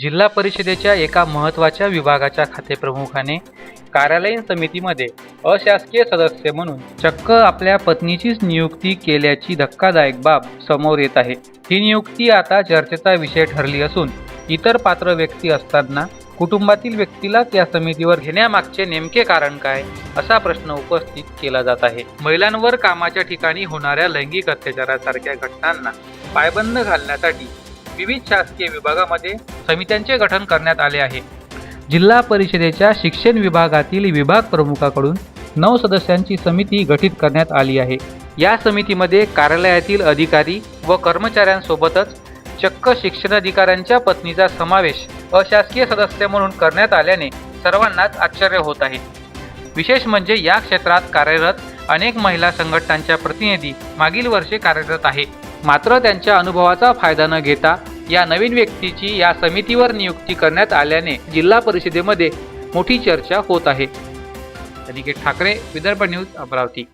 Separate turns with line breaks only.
जिल्हा परिषदेच्या एका महत्त्वाच्या विभागाच्या खातेप्रमुखाने कार्यालयीन समितीमध्ये अशासकीय सदस्य म्हणून चक्क आपल्या पत्नीचीच नियुक्ती केल्याची धक्कादायक बाब समोर येत आहे. ही नियुक्ती आता चर्चेचा विषय ठरली असून इतर पात्र व्यक्ती असताना कुटुंबातील व्यक्तीलाच या समितीवर घेण्यामागचे नेमके कारण काय असा प्रश्न उपस्थित केला जात आहे. महिलांवर कामाच्या ठिकाणी होणाऱ्या लैंगिक अत्याचारासारख्या घटनांना पायबंद घालण्यासाठी विविध शासकीय विभागामध्ये समित्यांचे गठन करण्यात आले आहे. जिल्हा परिषदेच्या शिक्षण विभागातील विभाग प्रमुखाकडून नऊ सदस्यांची समिती गठीत करण्यात आली आहे. या समितीमध्ये कार्यालयातील अधिकारी व कर्मचाऱ्यांसोबतच चक्क शिक्षणाधिकाऱ्यांच्या पत्नीचा समावेश अशासकीय सदस्य म्हणून करण्यात आल्याने सर्वांनाच आश्चर्य होत आहे. विशेष म्हणजे या क्षेत्रात कार्यरत अनेक महिला संघटनांच्या प्रतिनिधी मागील वर्षे कार्यरत आहे. मात्र त्यांच्या अनुभवाचा फायदा न घेता या नवीन व्यक्तीची या समितीवर नियुक्ती करण्यात आल्याने जिल्हा परिषदेमध्ये मोठी चर्चा होत आहे. अनिकेत ठाकरे विदर्भ न्यूज अमरावती.